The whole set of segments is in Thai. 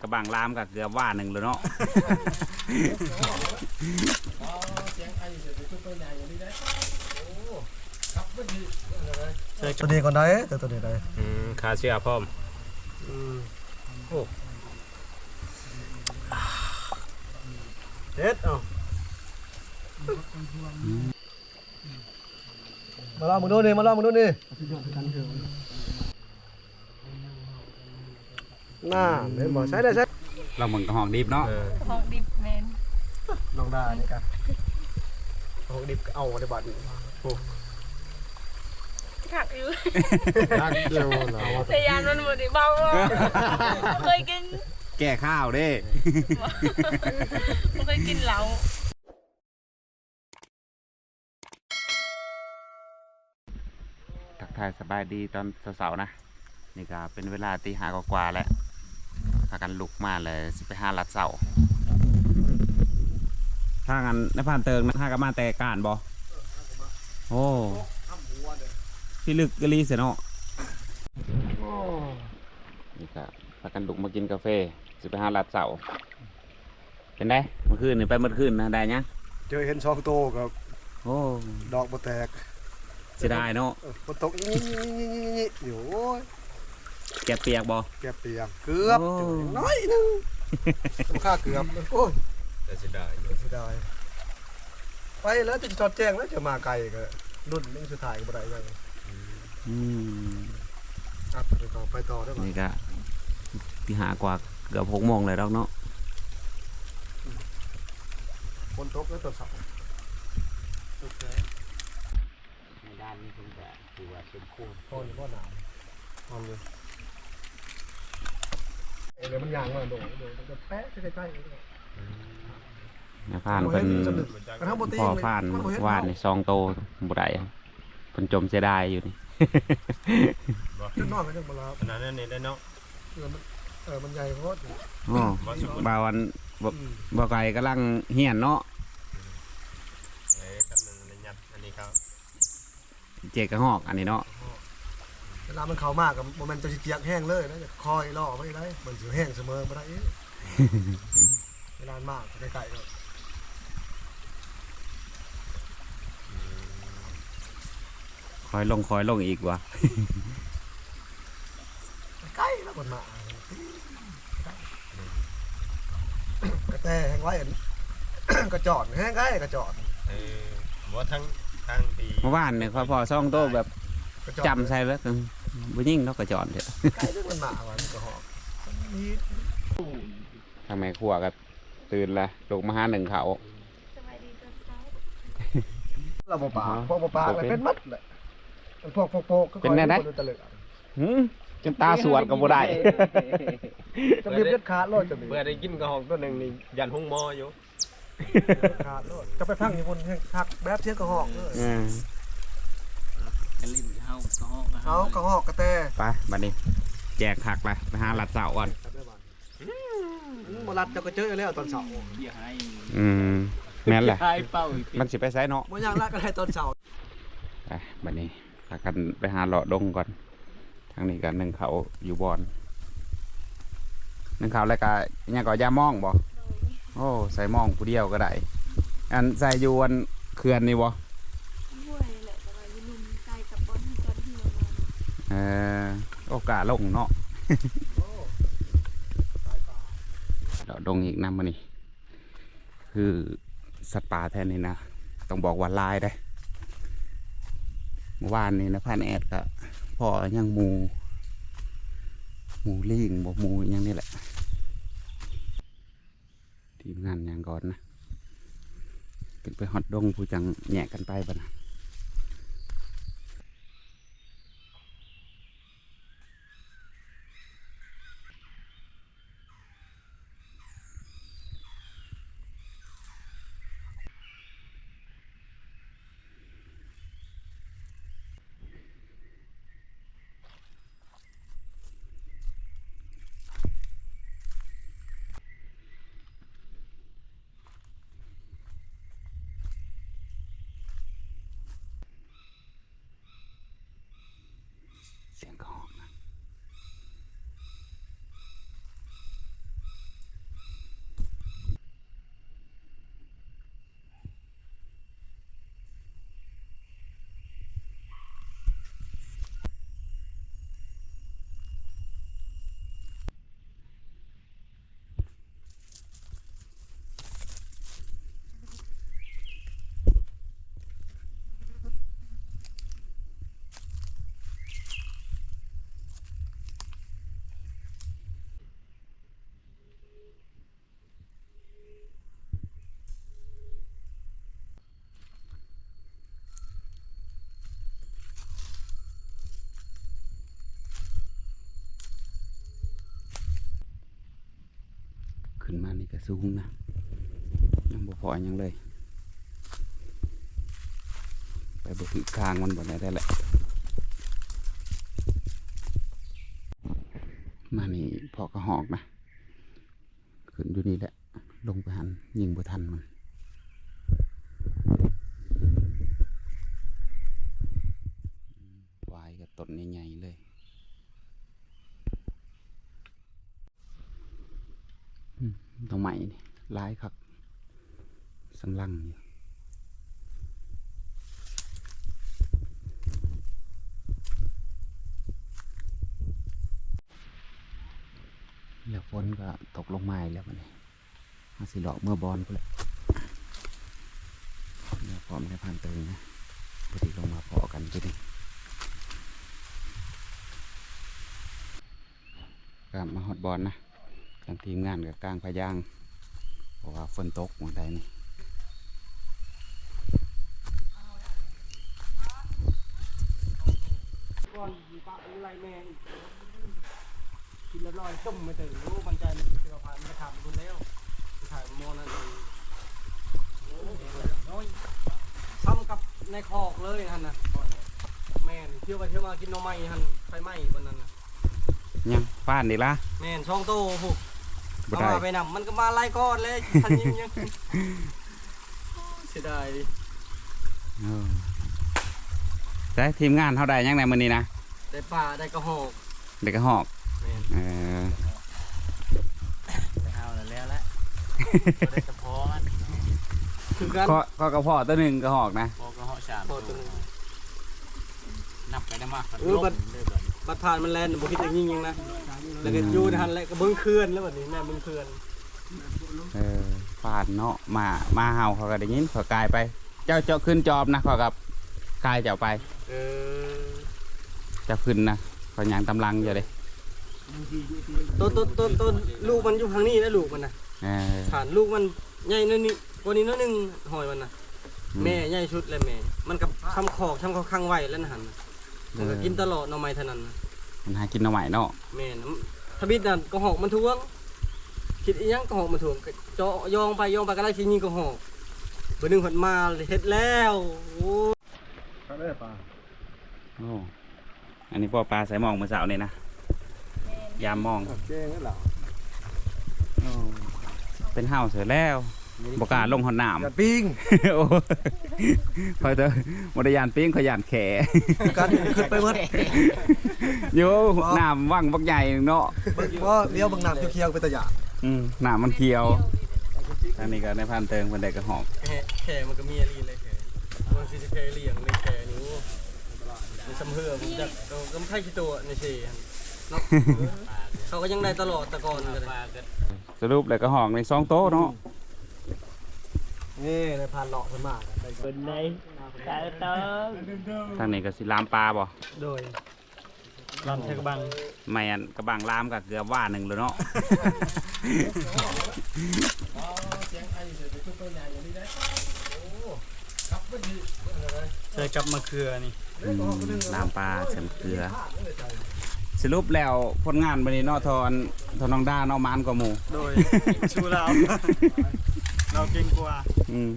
กระบังลามกับเกือบว่าหนึ่งเลยเนาะตัวนี้ก่อนได้แต่ตัวนี้ได้อืมขาเชื่อพร้อมเด็ดเอามาลองมึงดูนี่มาลองมึงดูนี่ น่าเห็นบ่ใช้ได้ใช้เราเหมือนกับห้องดิบเนาะเออห้องดิบแมนลองได้นี่กันโอ้ดิบเอาในบัตรขักอยู่นักเดียวเหรอแต่ยานมันหมดเบาบ่เคยกิน แก้ข้าวเด้บ่เคยกินเหล้าทักทายสบายดีตอนเสาร์ๆนะ นี่ก็เป็นเวลาตีหากว่าๆแล้ว พากันลุกมาเลยสิไปหาลัดเสาถ้างั้นในผ่านเติงนะถ้ากันมาแต่การบอโอ้พี่ลึกกะลีเสียเนาะนี่ก็พากันลุกมากินกาแฟสิไปหาลัดเสาเป็นไงเมื่อคืนนี่ไปเมื่อคืนนะได้ยังเจอเห็นซองโตกับโอ้ดอกบ่แตกเสียดายเนาะเออฝนตกนี่นี่อยู่โอ้ย แกเปียกบอแกเปียกเกือบโอ้น้อยหนึงค่าเกือบโอ้ยแต่สิได้อยู่เสียดายไปแล้วจะจอดแจ้งแล้วจะมาไกลก็รุ่นนี้สุดท้ายก็บ่ได้เลยอืมอะไปต่อไปต่อได้ป่ะนี่ก็ที่หากว่าเกือบหกโมงเลยแล้วเนาะฝนตกแล้วตัวเสาในด้านนี้คุณจะถือว่าเป็นโคตรตอนนี้ก็หนาวนอนเลย เอ้ยเดี๋ยวมันยางมาโดดโดดมันจะแปะใกล้ๆเลยนะผ่านเป็นกระทั่งบ่ตีพ่อเลยผ่านมับ่เห็วาดในซองโตบุได้ครับเป็นจมเสียดายอยู่นี่ขึ้นนอนไปจังบ่รับขนาดนั้นนี่ได้เนาะเออมันเออมันใหญ่โคตรโอ้บาวันบ่บ่ไก่กำลังเหียนเนาะเอ้ยกันมันเลยยัดอันนี้ครับเจกกระหอกอันนี้เนาะ เวลามันเข้ามากกับโมเมนต์จะสิเจียกแห้งเลยนะจะคอยล่อไว้ได้มันสิแห้งเสมอบ่ได้อีกเวลามากใกล้ๆก็คอยลงคอยลงอีกว่ะใกล้แล้วมันมากระแตแห้งไว้อันกระจอดแห้งใกล้กระจอดเออบ่ทั้งทั้งปีเมื่อวานเนี่ยพอซองโตแบบกระจอดจำใส่แล้วกัน บ่ยิ่งเนาะกระจอนเถอะใกล้แล้วมันมาว่ะมันก็หอกนี่ทางแม่ครัวก็ตื่นละลุกมาหาหนึ่งเขาวสบายดีตอนเช้าเราบ่ปากพวกบ่ปากอะไรเป็นมัดแหละพวกพวกพวกก็คอยเป็นแน่นะดูตะลึงหืมจนตาสวดก็บ่ได้จะมีเลือดขาดโลดจะมีเมื่อได้กินกระหองตัวหนึงนี่ยันห้องหมออยู่ขาดโลดจะไปพังอยู่คนแห้งทักแบบเชียกระหอกเลย อืมเขากระหอกกระแตไปบัดนี้ แจกผักไปไปหาหลัดเสาก่อนมาลัดจะก็เจอแล้วตอนเสาร์อืมแม่นแหละมันสิไปไสเนาะ บ่ย่างละก็ได้ตอนเสาร์ไปบัดนี้พากันไปหาเลาะดงก่อน ทางนี้กันหนึ่งเขาอยู่บอนหนึ่งเขาแล้วก็อิหยังก็ยามองบ่โอ้ใส่มองผู้เดียวก็ได้ อันใส่อยู่อันเขื่อนนี่บ่ เออโอกาสลงเนาะเลาดงอีกนะมันนี่คือสัตว์ป่าแท้นี่นะ ต้องบอกว่าลายได้เมื่อวานนี้นะพันแอดก็พ่อยังหมูหมูลิงบอกหมูยังนี่แหละ ทีมงานย่างก่อนนะเป็นไปฮอตดงผู้จังแหยกกันไปบ่นะขึ้นมานะ ยังบ่พอหยังเลยไปบ่ถึงคางมันบ่ได้ได้แหละ มานี่พอกระหอกนะ ขึ้นอยู่นี่แหละ ลงไปหันยิงบ่ทันมัน วายกับต้นใหญ่ๆเลยอืมตรงใหม่นี่ร้ายครับ สังลังอยู่แล้วฝนก็ตกลงมาแล้วมันนี่มาสิหลอกเมื่อบอลกูเลยเดี๋ยพร้อมในพันเติงนะพอดีลงมาพอกันทีนี้ก็มาฮอดบอลนะทางทีมงานกับกลางพยางเพราะว่าฝนตกหมองใดนี่ ก่อนมีปลาอะไร แม่อีกกินแล้วลอยต้มไม่ตื่นรู้มันใจเสือพันมาทำคุณแล้วไปถ่ายโมนั่นเองโอ้ยซ้ำกับในคอกเลยฮันนะแม่นเที่ยวไปเที่ยวมากินหน้องไม้ฮันไฟไหม้บนนั้นน่ะยังป้านนี่ละแม่นช่องโตหกบ่เอาได้มาไปนำมันก็มาไล่ก้อนเลยทันยิงยังเสียดายดิเออแต่ทีมงานเท่าใดยังไงมื้อนี้นะ ได้ปลาได้กระหอกเด็กกระหอกแม่นเออเอาแล้วแล้วได้กระเพาะมันคือกัน ข้อข้อกระเพาะตัวหนึ่งกระหอกนะพอกระเพาะชามพอตัวหนึงนับไปได้มากเออบัดบัดผ่านมันแลนบ่คิดจะยิงยังนะแล้วก็อยู่ในหันแล้วก็เบิ่งเคลื่อนแล้วบัดนี้แม่เบิ่งเคลื่อนเออปานเนาะมามาเฮาเขาก็ได้ยินเขากายไป เจ้าเจ้าขึ้นจอบนะเขากับกายเจ้าไป เออเจ้าขึ้นนะเขายางตำลังอยู่เลยต้นต้นต้นต้นลูกมันอยู่ทางนี้นะลูกมันนะเออผ่านลูกมันใหญ่นิดนี่กว่านี้นิดนึงหอยมันนะอืแม่ใหญ่ชุดเลยแม่ มันกับทำขอกทำเขาข้างไว้แล้วนะหันน่ะมันก็กินตลอดหน่อไม้เท่านั้นนะมันหากินเอาใหม่เนาะแม่นะทบิดนั่นก็หอกมันทวง คิดอีหยังก็หอกมันทวงก็เจาะยองไปยองไปก็ได้ทีนี้ก็หอกเบอร์หนึ่งผันมาเฮ็ดแล้วโอ้เขาได้ปลาโอ้ อันนี้พ่อปลาใส่หมองเมื่อเสาร์นี่นะยามมองแจ้งนั่นเหรอโอ้เป็นห้าวเสือแล้วบกล้าลงหอนน้กัดปิ้งำโอ้คอยเถอะบริยานปิ้งขอยานแขกันขึ้นไปเบิดโย่น้ำว่างบักใหญ่เนาะเบิ่งบ่เลี้ยวเบางน้ำเคียวๆไปตะหยาดอืมน้ำมันเขียวอันนี้ก็ในพันเติงเพิ่นได้กระหอกแค่แค่มันก็มีอะไรเลยแค่มันสิแค่เลี้ยงในแค่นิ้ว มันสำเฮือผมจะเอากำไพ่ชิตัวในเชนเนาะ เขาก็ยังได้ตลอดแตะกอนก็ปได้ลาก็สรุปเลยกระหอกในซองโต๊ะเนาะนี่ในพานเลาะเพิ่นมากได้เป็นไงตาเติมทางนี้ก็สิลามปลาบ่โดยลำเทกบังไม่อันกระบังลามก็เกือบว่าหนึ่งเลยเนาะใส่กับมะเขือนี่ อืมลามปลาเสริมเกลือ สรุปแล้วผลงานวันนี้เนาะทอนทอนน้องด้าเนาะมานกว่าหมู่ โดย ชูเรา เราเก่งกว่าอืม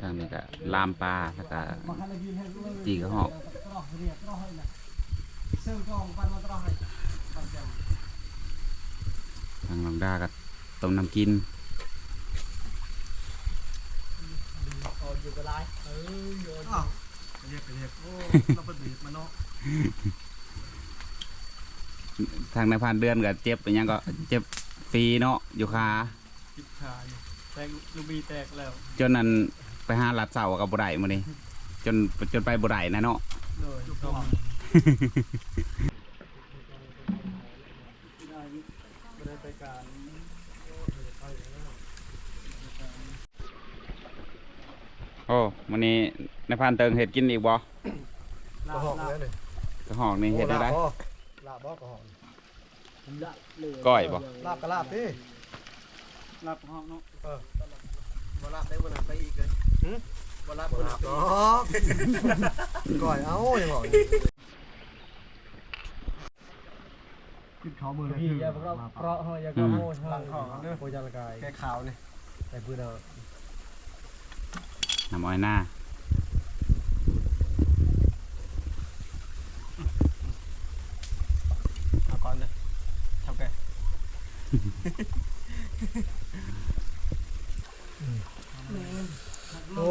ทางนี้ก็ลามปลาแล้วก็จีกระหอกทางน้องด้าก็ต้มน้ำกิน อ้าวเรียกเรียกโอ้เราเป็นบีบมาเนาะทางในพันเดือนก็เจ็บเป็นหยังก็เจ็บฟรีเนาะอยู่คาจิบขาอยู่แตกลูกบีแตกแล้ว จนนั้นไปหาลัดเสากับบุไดมานี่จนจนไปบุไดนะเนาะโดยต้องไม่ได้ไปการ โอ้วันนี้ในพันเติงเห็ดกินอีกบ่กระหอกแล้วนี่กระหอกนี่เห็ดได้ลาบบ่ลาบบ่กระหอกก้อยบ่ลาบก็ลาบดิรับห้องเนาะบ่ลาบได้บ่ลาบไปอีกเลยหึบ่ลาบบ่ลาบดอกก่อยเอ้ายังบอกอยู่ขึ้นเขามือเลยพี่คืออย่าพวกเราเพราะเฮาอย่าก็โม่หลังของเด้อโคจัลกายแก้ขาวนี่ไอ้พื้นเอา น้ำอ้อยหน้าเอาก่อนเลยทำไงโอ้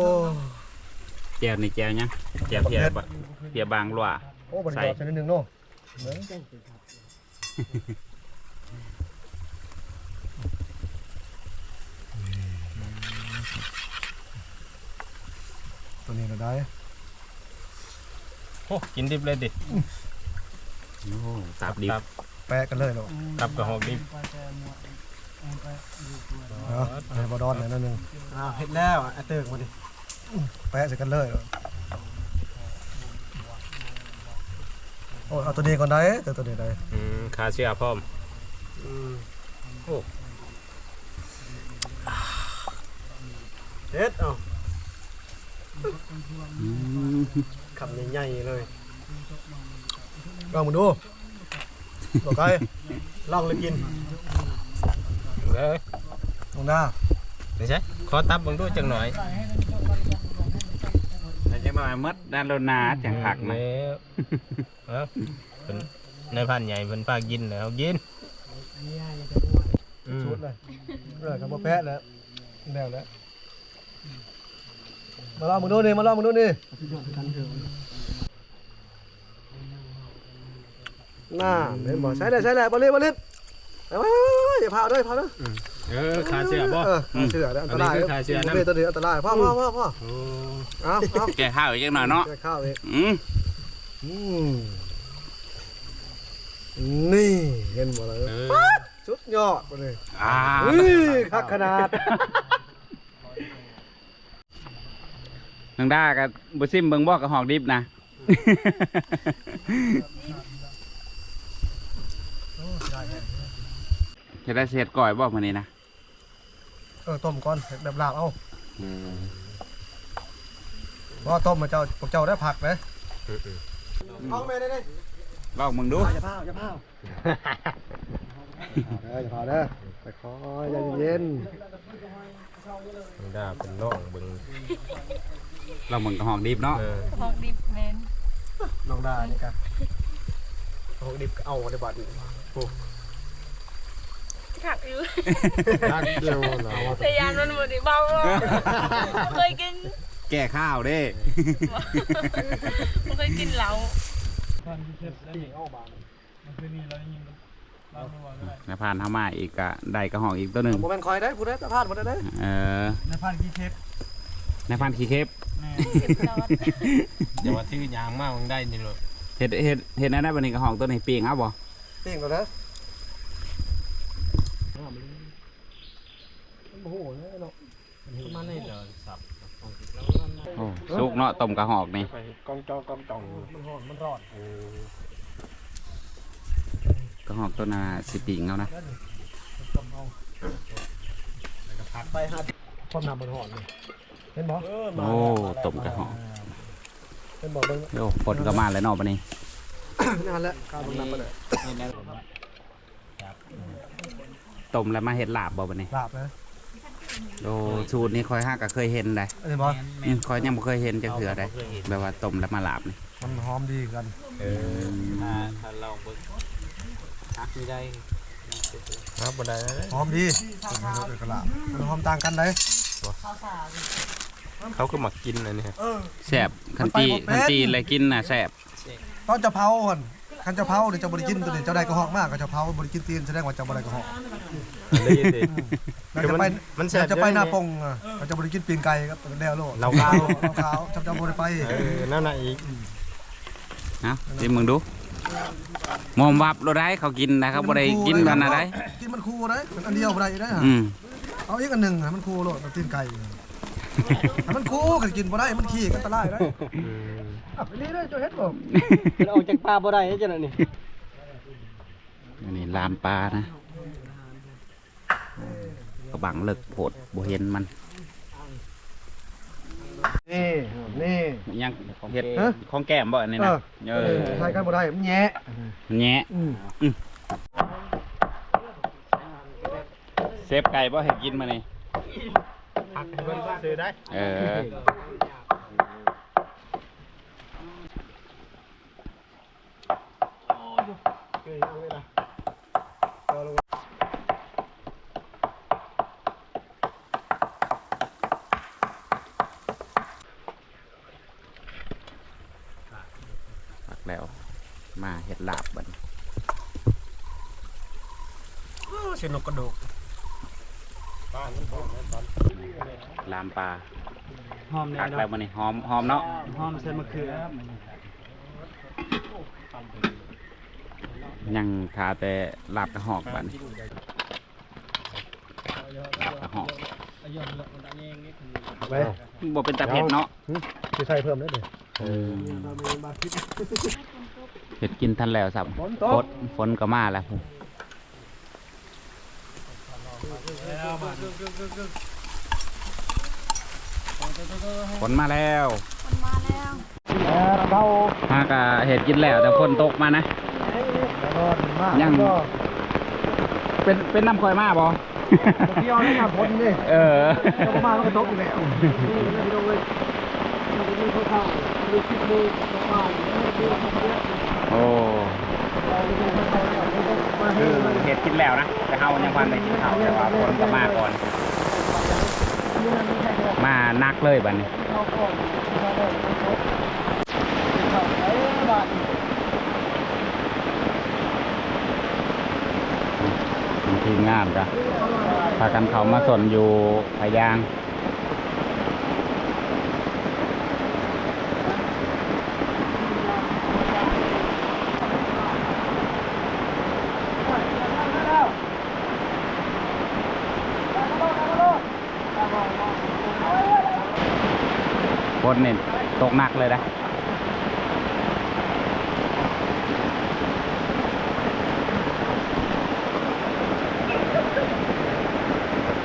ตัวนี้เราได้โอ้กินดิบเลยดิโอ้ตับดิบครับแปะกันเลยเนาะตับกับหอกดิบเนาะในบอดอนนั่นนึงอ้าวเฮ็ดแล้วอะเติกมาดิแปะใส่กันเลยเนาะโอ้ยเอาตัวนี้ก่อนได้แต่ตัวนี้ได้อืมคาเชียพร้อมเฮ็ดเอาอืม คำใหญ่ๆเลยลองมึงดูบอกใครลองเลยกินเลยลงหน้าไม่ใช่ขอตับเบังดูจังหน่อยแต่จังหน่อยมดด้านโลนาจังหักนะแล้วเอ้าเพิ่นในพันใหญ่เพิ่นพากินแล้วกินอืมชุดเลยเรื่องกับบ่แปะแล้วแล้วแล้ว มาลองมึงดูนี่มาลองมึงดูนี่น่าเห็นบ่ใช้ได้ใช้ได้บอลลิบอลลิบเอาไว้อย่าพาด้วยพาด้วยเออคาเชียบ่เออขาเสือเนี่ยอันตรายอันนี้คือขาเสือนะตัวนี้อันตรายพ่อพ่อพ่อพ่อโอ้เอาเอาแกข้าวอีกจังหน่อยเนาะแกข้าวเองอืมอืมนี่เห็นบ่เลยเออสุดยอดบ่เลยอ่าอุ้ยคักขนาด นังด้ากับบุซิมเบิงบอกกับหอกดิบนะ จะได้เสียดก่อยบอกมานี่นะเออต้มก่อนเห็ดแบบลาบเอาเพราะว่าต้มมาเจ้าพวกเจ้าได้ผักเลยเอาแม่ได้ลองมึงดูอย่าพาวอย่าพาวเด้ออย่าพาวเด้อไปคอยใจเย็นมันได้เป็นร่องเบิ่ง ลองมึงกับหอกดิบเนาะเออหอกดิบแมนๆน้องดานี่กันเอาดิบก็เอาในบัดนี้ขักอยู่รักเดียวเหรอแต่ยานมันหมดดิเบาบ่เคยกิน แก่ข้าวเด้บ่เคยกินเหล้าแล้วผ่านเข้ามาอีกกะได้กระหอกอีกตัวหนึ่งโมเมนต์คอยได้ผู้ได้แต่พลาดหมดได้เออในพันกี่เทป ในพันขี้เค็บเก็บจอดเดี๋ยวว่าที่ยางมากมันได้นี่เลยเห็ดเห็ดเห็ดอะไรบันนี้กระหอกตัวนี้ปีงเอาบ่ปิ้งก่อนนะโอ้โหเนี่ยเนาะมันนี่เลยสับโอ้สุกเนาะต้มกระหอกนี่ไปกองจอกองจองมันร้อนมันรอดกระหอกตัวน่ะสิปีงเอานะไปหาความน้ำมันหอนเห็นบ่โอ้ต้มกระหอกเห็นบ่เบิ่งโอ้ฝนก็มาแล้วเนาะบันนี้นั่นแหละข้าวมันน้ำมาเลยต้มแล้วมาเห็ดลาบบ่บันนี้ลาบนะโอ้สูตรนี้คอยห้าก็เคยเห็นได้เห็นบ่อืมคอยยังบ่เคยเห็นจังเถื่อได้แบบว่าต้มแล้วมาลาบนี่มันหอมดีกันเออถ้าถ้าเราเบิ่งฮักไม่ได้ฮักบ่ได้เลยหอมดีต้มให้รสด้วยกระลาบมันหอมต่างกันได้ เขาก็มักกินอันนี้เออแซ่บคันจีคันจีอะไรกินน่ะแซ่บตอนจะเผาหั่นคันจะเผาเดี๋ยวจะบริกินตัวนี้เจ้าได้กระหอกมากก็จะเผาบริกินตีนแสดงว่าเจ้าบ่ได้กระหอกได้ยินดิแล้วจะไปมันแซ่บแล้วจะไปหน้าปงอะก็จะบริกินปีนไก่ครับแดวโลดเราขาว เราขาวจำจำบ่ได้ไปเออนั่นน่ะอีกเอ้าสิมึงดูมอมวับเราได้เขากินนะครับบ่ได้กินมันอะไรกินมันคูได้มันอันเดียวบ่ได้ได้ฮะอืมเอาอีกอันหนึงให้มันคูโลดมันตีนไก่ ให้มันคูก็กินบ่ได้มันขี้กันตรายได้อืมอะไปนี่ได้เจ้าเฮ็ดบ่มันออกจากปลาบ่ได้จังนั้นนี่อันนี้ลามปลานะกระบังเลิกโผดบ่เห็นมันนี่นี่ ยังเห็ดฮะ ของแก้มบ่อันนี้นะเออใส่กันบ่ได้มันแย่มันแงะอืมอืมเซฟไก่บ่เห็ดกินมานี่ ผักเพิ่นซื้อได้ เออพักแล้ว มาเห็ดลาบบันเส้นนกกระดูก ลามปลาหอมแน่ปักเนาะแล้วมันนี่หอมหอมเนาะหอมใส่มะเขือยังทาแต่ลาบกระหอกบัดนลาบกระหอกไปบ่เป็นตาเผ็ดเนาะจะใส่เพิ่มได้เลยเออเผ็ดกินทันแล้วสับฝนฝตกนฝนก็มาแล้วพุ่น ฝนมาแล้วคนมาแล้วเรามากะเห็ดกินแล้วแต่ฝนตกมานะนอนมากยังก็เป็นเป็นน้ำคอยมาบ่เที่ยวนี่ครับพ้นนี่เออก็ประมาณมันก็ตกอยู่แล้วนี่พี่น้องเลยมันก็มีข้าวข้าวมีคิดมือข้าวมีข้าวเยอะโอ้มาคืให้อเห็ดกินแล้วนะแต่เฮายังวันได้กินข้าวแต่ว่าฝนก็มาก่อน มานักเลยบัดนี้านข้าวก่อนข้าวไอ้บาททีมงานจ้ะพากันเขามาสนอยู่พยาง นเนี่ยตกหนักเลยนะ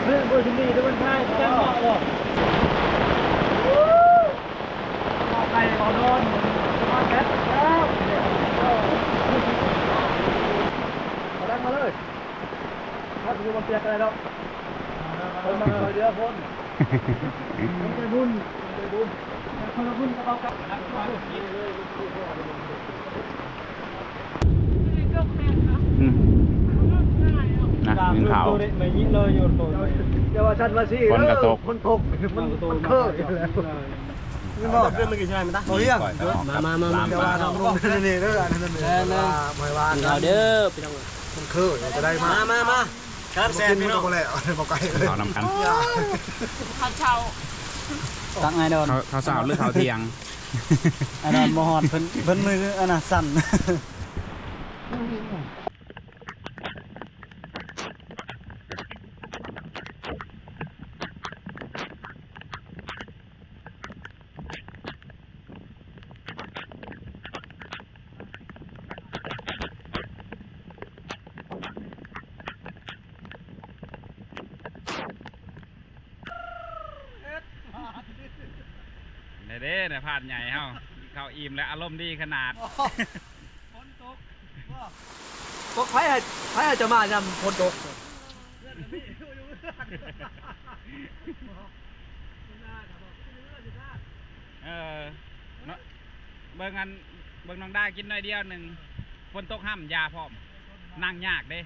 เรื่องบริษัทนี้ด้วยมันใช่จังเหมาะหรอไปขอนอนนอนแป๊บแล้วมาดังมาเลยถ้าคุณมาเปียกอะไรหรอกคนมาเดี๋ยวคนคนไปบุญ คนละพุ่นก็เอากลับยกแม่ค่ะอืมง่ายเนะนะยิงเขาว ไม่ยิงเลยโยนตัวเดี๋ยวว่าชันมาสิฝนก็ตกฝนตกมันมันเคอะอยู่แล้วนี่บอกเรื่องมันกี่ชั่วโมงมันตะโอ้ยมามามาลามเดี๋ยวปลาว่าน้องลงนี่นี่เด้ออันนั้นนี่ว่าไม่ว่าเอาเด้อพี่น้องมันเคอะจะได้มามามาครับแซนพี่น้องงก็แล้วบอกไกลเลยเขานำกันเขาเช่า ตั้งไงโดนเขาเขาสาวหรือเขาเทียงอันนั้นมหอดเพิ่นเพิ่นมืออันน่ะสั่น เด้เด้เนี่ยพลาดใหญ่เฮาเขา อิ่มและอารมณ์ดีขนาดตกไผ่ไผ่จะมายำฝนตกเออเนาะเบิ่งอันเบิ่งน้องดากินหน่อยเดียวหนึ่งฝนตกห้ำยาพร้อมนั่งยากเด้